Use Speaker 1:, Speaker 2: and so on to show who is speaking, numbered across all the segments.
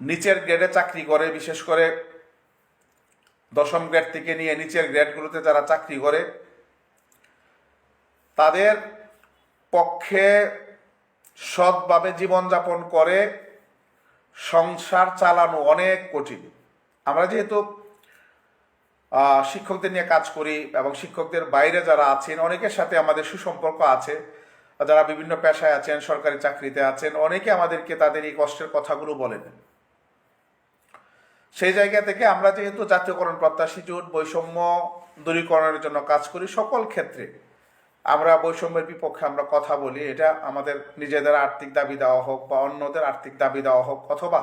Speaker 1: নিচের গ্রেডে চাকরি করে, বিশেষ করে দশম গ্রেড থেকে নিয়ে নিচের গ্রেডগুলোতে যারা চাকরি করে, তাদের পক্ষে সৎভাবে জীবনযাপন করে সংসার চালানো অনেক কঠিন। আমরা যেহেতু শিক্ষকদের নিয়ে কাজ করি এবং শিক্ষকদের বাইরে যারা আছেন, অনেকের সাথে আমাদের সুসম্পর্ক আছে। যারা বিভিন্ন পেশায় আছেন, সরকারি চাকরিতে আছেন, অনেকে আমাদেরকে তাদের এই কষ্টের কথাগুলো বলেন। সেই জায়গা থেকে আমরা যেহেতু জাতীয়করণ প্রত্যাশী জোট বৈষম্য দূরীকরণের জন্য কাজ করি সকল ক্ষেত্রে, আমরা বৈষম্যের বিপক্ষে আমরা কথা বলি, এটা আমাদের নিজেদের আর্থিক দাবি দেওয়া হোক বা অন্যদের আর্থিক দাবি দেওয়া হোক অথবা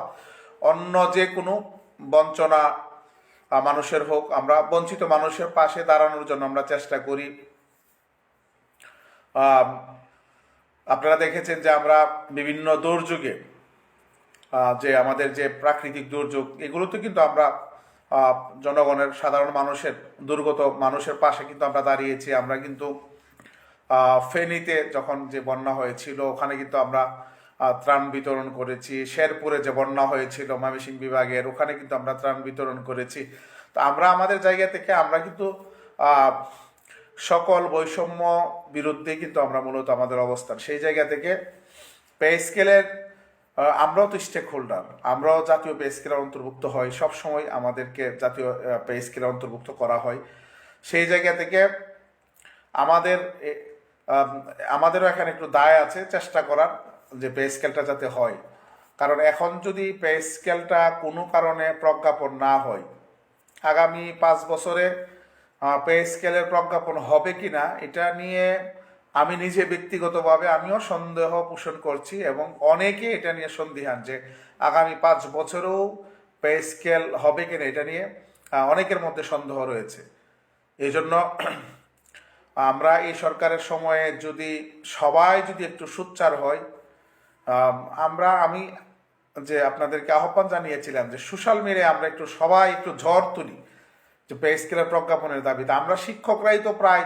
Speaker 1: অন্য যে কোনো বঞ্চনা মানুষের হোক, আমরা বঞ্চিত মানুষের পাশে দাঁড়ানোর জন্য আমরা চেষ্টা করি। আপনারা দেখেছেন যে আমরা বিভিন্ন দুর্যোগে যে আমাদের যে প্রাকৃতিক দুর্যোগ, এগুলোতে কিন্তু আমরা জনগণের, সাধারণ মানুষের, দুর্গত মানুষের পাশে কিন্তু আমরা দাঁড়িয়েছি। আমরা কিন্তু ফেনীতে যখন যে বন্যা হয়েছিল, ওখানে কিন্তু আমরা ত্রাণ বিতরণ করেছি। শেরপুরে যে বন্যা হয়েছিল, ময়মনসিংহ বিভাগের, ওখানে কিন্তু আমরা ত্রাণ বিতরণ করেছি। তো আমরা আমাদের জায়গা থেকে আমরা কিন্তু সকল বৈষম্য বিরুদ্ধে কিন্তু আমরা মূলত আমাদের অবস্থান। সেই জায়গা থেকে, পে স্কেলের আমরাও তো স্টেক হোল্ডার আমরাও জাতীয় পে স্কেলের অন্তর্ভুক্ত হই সবসময় আমাদেরকে জাতীয় পে স্কেলের অন্তর্ভুক্ত করা হয়। সেই জায়গা থেকে আমাদের আমাদেরও এখানে একটু দায় আছে চেষ্টা করার যে পে স্কেলটা যাতে হয়। কারণ এখন যদি পে স্কেলটা কোনো কারণে প্রজ্ঞাপন না হয়, আগামী পাঁচ বছরে পে স্কেলের প্রজ্ঞাপন হবে কি না এটা নিয়ে আমি নিজে ব্যক্তিগতভাবে আমিও সন্দেহ পোষণ করছি এবং অনেকে এটা নিয়ে সন্দিহান যে আগামী পাঁচ বছরেও পে স্কেল হবে কিনা এটা নিয়ে অনেকের মধ্যে সন্দেহ রয়েছে। এই জন্য আমরা এই সরকারের সময়ে যদি সবাই যদি একটু সুচ্চার হয় আমরা, আমি যে আপনাদেরকে আহ্বান জানিয়েছিলাম যে সোশ্যাল মিডিয়ায় আমরা একটু সবাই একটু ঝড় তুলি, যে পে স্কেলের প্রজ্ঞাপনের দাবিতে। আমরা শিক্ষকরাই তো প্রায়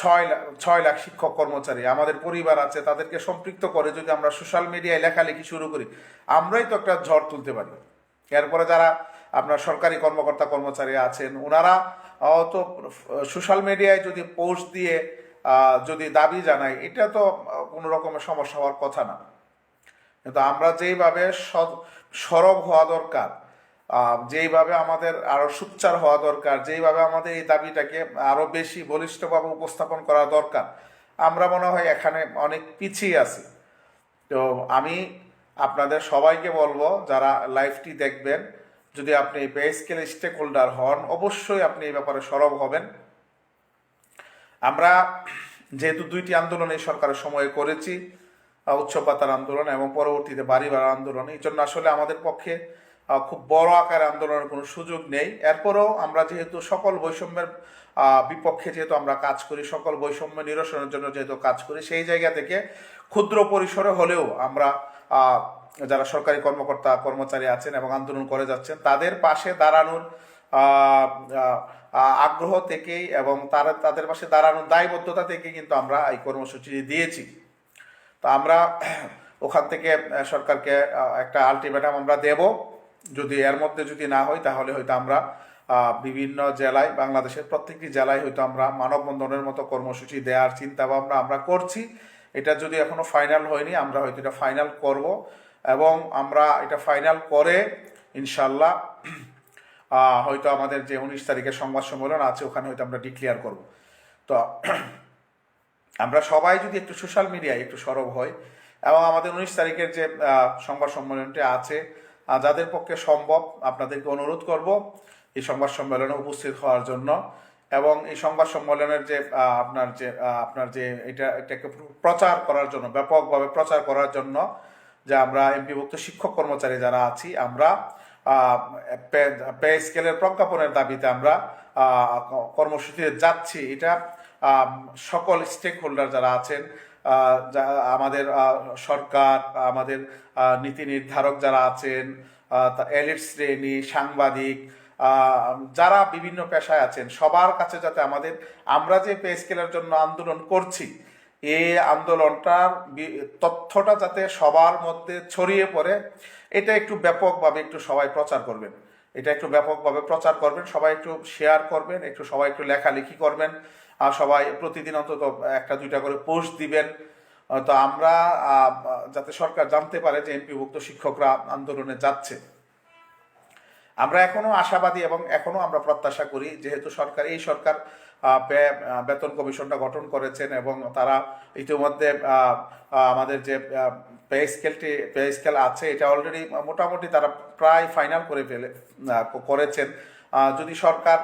Speaker 1: ছয় লাখ ছয় লাখ শিক্ষক কর্মচারী আমাদের পরিবার আছে, তাদেরকে সম্পৃক্ত করে যদি আমরা সোশ্যাল মিডিয়ায় লেখালেখি শুরু করি, আমরাই তো একটা ঝড় তুলতে পারি। এরপরে যারা আপনার সরকারি কর্মকর্তা কর্মচারী আছেন, ওনারা তো সোশ্যাল মিডিয়ায় যদি পোস্ট দিয়ে যদি দাবি জানায়, এটা তো কোনো রকমের সমস্যা হওয়ার কথা না। কিন্তু আমরা যেইভাবে সরব হওয়া দরকার যেইভাবে আমাদের আরও সুচ্চার হওয়া দরকার, যেইভাবে আমাদের এই দাবিটাকে আরও বেশি বলিষ্ঠভাবে উপস্থাপন করা দরকার, আমরা মনে হয় এখানে অনেক পিছিয়ে আছি। তো আমি আপনাদের সবাইকে বলব, যারা লাইভটি দেখবেন, যদি আপনি পে স্টেক হোল্ডার হন, অবশ্যই আপনি এই ব্যাপারে সরব হবেন। আমরা যেহেতু দুইটি আন্দোলন এই সরকারের সময়ে করেছি উচ্চ ভাতার আন্দোলন এবং পরবর্তীতে বাড়ি ভাড়া আন্দোলন, এই জন্য আসলে আমাদের পক্ষে খুব বড় আকারে আন্দোলনের কোনো সুযোগ নেই। এরপরেও আমরা যেহেতু সকল বৈষম্যের বিপক্ষে যেহেতু আমরা কাজ করি, সকল বৈষম্য নিরসনের জন্য যেহেতু কাজ করি, সেই জায়গা থেকে ক্ষুদ্র পরিসরে হলেও আমরা যারা সরকারি কর্মকর্তা, কর্মচারী আছেন এবং আন্দোলন করে যাচ্ছেন, তাদের পাশে দাঁড়ানোর আগ্রহ থেকেই এবং তারা, তাদের পাশে দাঁড়ানোর দায়বদ্ধতা থেকে কিন্তু আমরা এই কর্মসূচি দিয়েছি। তো আমরা ওখান থেকে সরকারকে একটা আলটিমেটাম আমরা দেব। যদি এর মধ্যে যদি না হয়, তাহলে হয়তো আমরা বিভিন্ন জেলায়, বাংলাদেশের প্রত্যেকটি জেলায় হয়তো আমরা মানববন্ধনের মতো কর্মসূচি দেওয়ার চিন্তা ভাবনা আমরা করছি। এটা যদি এখনও ফাইনাল হয়নি, আমরা হয়তো এটা ফাইনাল করব এবং আমরা এটা ফাইনাল করে ইনশাল্লাহ হয়তো আমাদের যে উনিশ তারিখের সংবাদ সম্মেলন আছে, ওখানে হয়তো আমরা ডিক্লেয়ার করব। তো আমরা সবাই যদি একটু সোশ্যাল মিডিয়ায় একটু সরব হয় এবং আমাদের উনিশ তারিখের যে সংবাদ সম্মেলনটি আছে যাদের পক্ষে সম্ভব আপনাদেরকে অনুরোধ করব এই সংবাদ সম্মেলনে উপস্থিত হওয়ার জন্য। এবং এই সংবাদ সম্মেলনের যে আপনার যে আপনার যে, এটা, এটাকে প্রচার করার জন্য, ব্যাপকভাবে প্রচার করার জন্য যে আমরা এমপিভুক্ত শিক্ষক কর্মচারী যারা আছি, আমরা পে- স্কেলের প্রজ্ঞাপনের দাবিতে আমরা কর্মসূচিতে যাচ্ছি। এটা সকল স্টেক হোল্ডার যারা আছেন আমাদের সরকার, আমাদের নীতি নির্ধারক যারা আছেন এলিট শ্রেণি, সাংবাদিক যারা বিভিন্ন পেশায় আছেন, সবার কাছে যাতে আমাদের, আমরা যে পে স্কেলের জন্য আন্দোলন করছি এই আন্দোলনটার তথ্যটা যাতে সবার মধ্যে ছড়িয়ে পড়ে, এটা একটু ব্যাপকভাবে একটু সবাই প্রচার করবেন। এটা একটু ব্যাপকভাবে প্রচার করবেন, সবাই একটু শেয়ার করবেন, একটু সবাই একটু লেখালেখি করবেন। সবাই প্রতিদিন অন্তত একটা, দুইটা করে পোস্ট দিবেন। তো আমরা যাতে সরকার জানতে পারে যে এমপিভুক্ত শিক্ষকরা আন্দোলনে যাচ্ছে। আমরা এখনও আশাবাদী এবং এখনও আমরা প্রত্যাশা করি, যেহেতু সরকার, এই সরকার বেতন কমিশনটা গঠন করেছেন এবং তারা ইতিমধ্যে আমাদের যে পে স্কেলটি, পে স্কেল আছে, এটা অলরেডি মোটামুটি তারা প্রায় ফাইনাল করে ফেলে করেছেন। যদি সরকার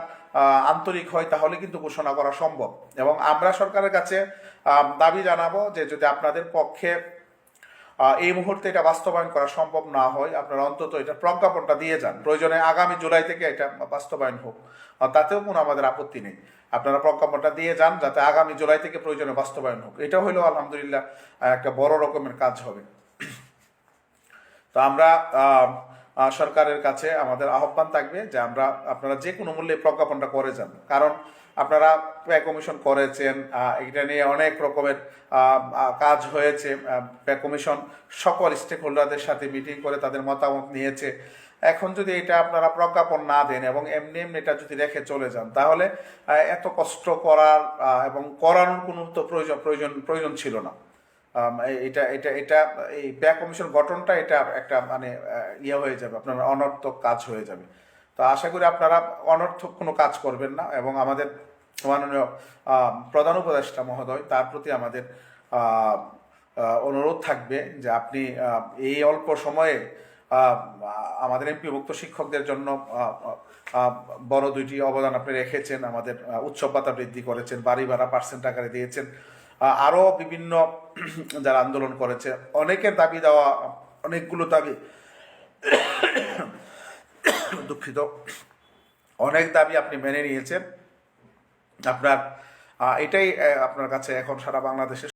Speaker 1: আন্তরিক হয়, তাহলে কিন্তু ঘোষণা করা সম্ভব। এবং আমরা সরকারের কাছে দাবি জানাব যে যদি আপনাদের পক্ষে এই মুহূর্তে এটা বাস্তবায়ন করা সম্ভব না হয়, আপনারা অন্তত এটা প্রজ্ঞাপনটা দিয়ে যান। প্রয়োজনে আগামী জুলাই থেকে এটা বাস্তবায়ন হোক। তাতেও কোনো আমাদের আপত্তি নেই। আপনারা প্রজ্ঞাপনটা দিয়ে যান, যাতে আগামী জুলাই থেকে প্রয়োজনে বাস্তবায়ন হোক। এটা হলেও আলহামদুলিল্লাহ, একটা বড় রকমের কাজ হবে। তো আমরা সরকারের কাছে আমাদের আহ্বান থাকবে যে আমরা আপনারা যে কোনো মূল্যে প্রজ্ঞাপনটা করে যান। কারণ আপনারা পে কমিশন করেছেন এটা নিয়ে অনেক রকমের কাজ হয়েছে। পে কমিশন সকল স্টেক হোল্ডারদের সাথে মিটিং করে তাদের মতামত নিয়েছে। এখন যদি এটা আপনারা প্রজ্ঞাপন না দেন এবং এমনি এমনি এটা যদি রেখে চলে যান, তাহলে এত কষ্ট করার এবং করানোর কোনো তো প্রয়োজন প্রয়োজন প্রয়োজন ছিল না। এটা এটা এটা, এই ব্যয় কমিশন গঠনটা এটা একটা মানে ইয়ে হয়ে যাবে, আপনার অনর্থক কাজ হয়ে যাবে। তো আশা করি আপনারা অনর্থক কোনো কাজ করবেন না এবং আমাদের মাননীয় প্রধান উপদেষ্টা মহোদয় তার প্রতি আমাদের অনুরোধ থাকবে যে আপনি এই অল্প সময়ে আমাদের এমপিভুক্ত শিক্ষকদের জন্য বড় দুইটি অবদান আপনি রেখেছেন, আমাদের উৎসব বৃদ্ধি করেছেন, বাড়ি ভাড়া পার্সেন্ট আকারে দিয়েছেন আরও বিভিন্ন যারা আন্দোলন করেছে, অনেকের দাবি দেওয়া, অনেকগুলো দাবি দুঃখিত। অনেক দাবি আপনি মেনে নিয়েছেন। আপনার এটাই আপনার কাছে এখন সারা বাংলাদেশে